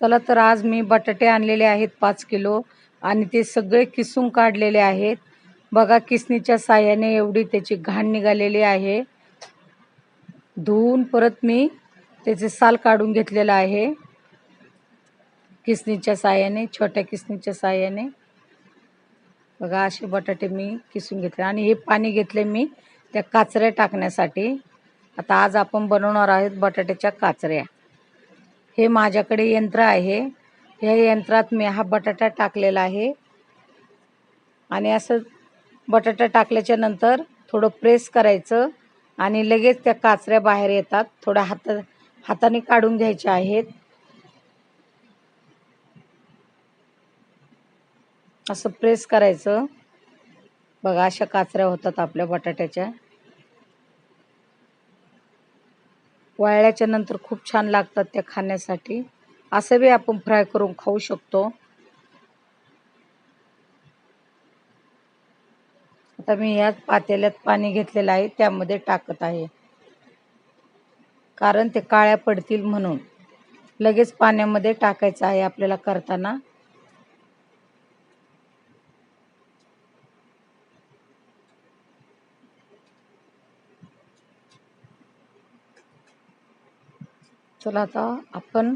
चला तर आज मी बटाटे आणलेले आहेत पाच किलो आणि ते सगळे किसून काढलेले आहेत. बघा किसणीच्या साह्याने एवढी त्याची घाण निघालेली आहे. धुवून परत मी त्याचे साल काढून घेतलेलं आहे. किसणीच्या साह्याने छोट्या किसणीच्या साह्याने. बघा असे बटाटे मी किसून घेतले आणि हे पाणी घेतले मी त्या काचऱ्या टाकण्यासाठी. आता आज आपण बनवणार आहोत बटाट्याच्या काचऱ्या. हे माझ्याकडे यंत्र आहे. ह्या यंत्रात मी हा बटाटा टाकलेला आहे. आणि असं बटाटा टाकल्याच्या नंतर थोडं प्रेस करायचं आणि लगेच त्या काचऱ्या बाहेर येतात. थोड्या हात हाताने काढून घ्यायच्या आहेत. असं प्रेस करायचं. बघा अशा काचऱ्या होतात आपल्या बटाट्याच्या. वाळल्याच्या नंतर खूप छान लागतात त्या खाण्यासाठी. असं बी आपण फ्राय करून खाऊ शकतो. आता मी या पातेल्यात पाणी घेतलेलं आहे त्यामध्ये टाकत आहे. कारण ते काळ्या पडतील म्हणून. लगेच पाण्यामध्ये टाकायचं आहे आपल्याला करताना. चला आता आपण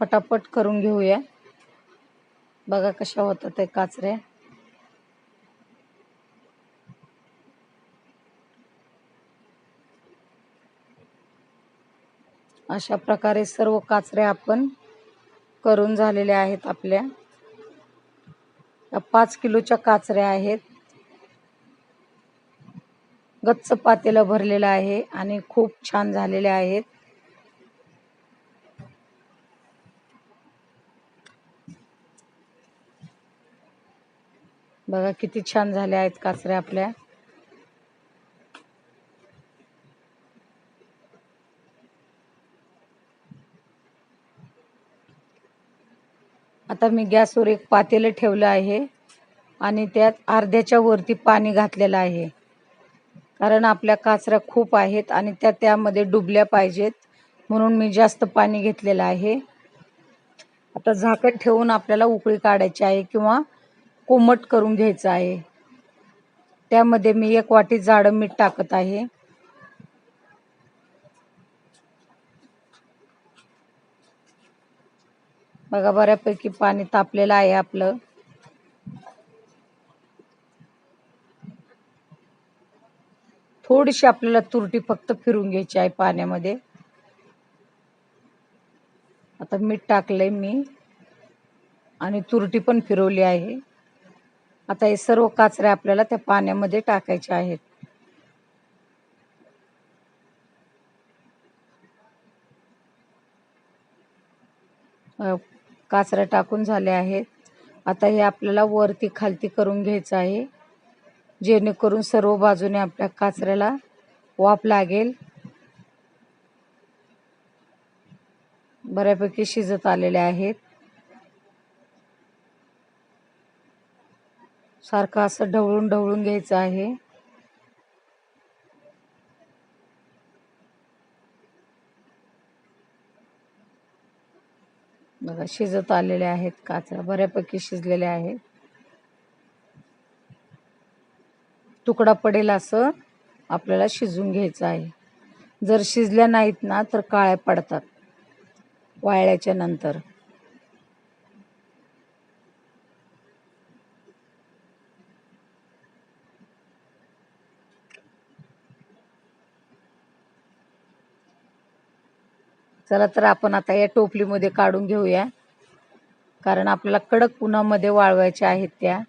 पटापट करून घेऊया. बघा कशा होतात ते काचऱ्या अशा प्रकारे सर्व काचऱ्या आपण करून झालेल्या आहेत आपल्या. पाच किलोच्या काचऱ्या आहेत. गच्च पातेला भरलेलं आहे आणि खूप छान झालेल्या आहेत. बघा किती छान झाल्या आहेत काचऱ्या आपल्या. आता मी गॅसवर एक पातेलं ठेवलं आहे आणि त्यात अर्ध्याच्या वरती पाणी घातलेलं आहे. कारण आपल्या काचऱ्या खूप आहेत आणि त्या त्यामध्ये डुबल्या पाहिजेत. म्हणून मी जास्त पाणी घेतलेलं आहे. आता झाकण ठेवून आपल्याला उकळी काढायची आहे किंवा कोमट करून घ्यायचं आहे. त्यामध्ये मी एक वाटी जाडं मीठ टाकत आहे. बघा बऱ्यापैकी पाणी तापलेलं आहे आपलं. थोडीशी आपल्याला तुरटी फक्त फिरून घ्यायची आहे पाण्यामध्ये. आता मीठ टाकलंय मी आणि तुरटी पण फिरवली आहे. आता हे सर्व काचऱ्या आपल्याला त्या पाण्यामध्ये टाकायच्या आहेत. काचऱ्या टाकून झाल्या आहेत. आता हे आपल्याला वरती खालती करून घ्यायचं आहे. जेणेकरून सर्व बाजूने आपल्या काचऱ्याला वाफ लागेल. बऱ्यापैकी शिजत आलेले आहेत. सारखं असं ढवळून ढवळून घ्यायचं आहे. बघा शिजत आलेले आहेत काचा बऱ्यापैकी शिजलेल्या आहेत. तुकडा पडेल असं आपल्याला शिजून घ्यायचं आहे. जर शिजल्या नाहीत ना तर काळ्या पडतात. वाळल्याच्या नंतर. चला तर आपण आता या टोपलीमध्ये काढून घेऊया. कारण आपल्याला कडक उन्हामध्ये वाळवायच्या आहेत त्या.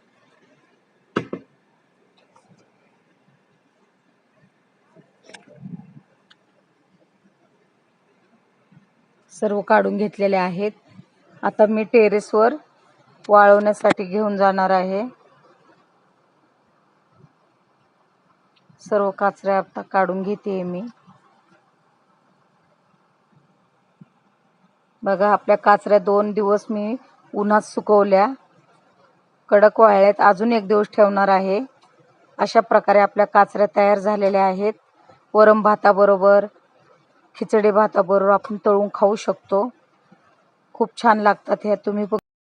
सर्व काढून घेतलेले आहेत. आता मी टेरेसवर वाळवण्यासाठी घेऊन जाणार आहे. सर्व काचऱ्या आता काढून घेते मी. बघा आपल्या काचऱ्या दोन दिवस मी उन्हात सुकवल्या. कडक वाळ्यात अजून एक दिवस ठेवणार आहे. अशा प्रकारे आपल्या काचऱ्या तयार झालेल्या आहेत. वरम भाताबरोबर खिचडी भाताबरोबर आपण तळून खाऊ शकतो. खूप छान लागतात ह्या. तुम्ही बघ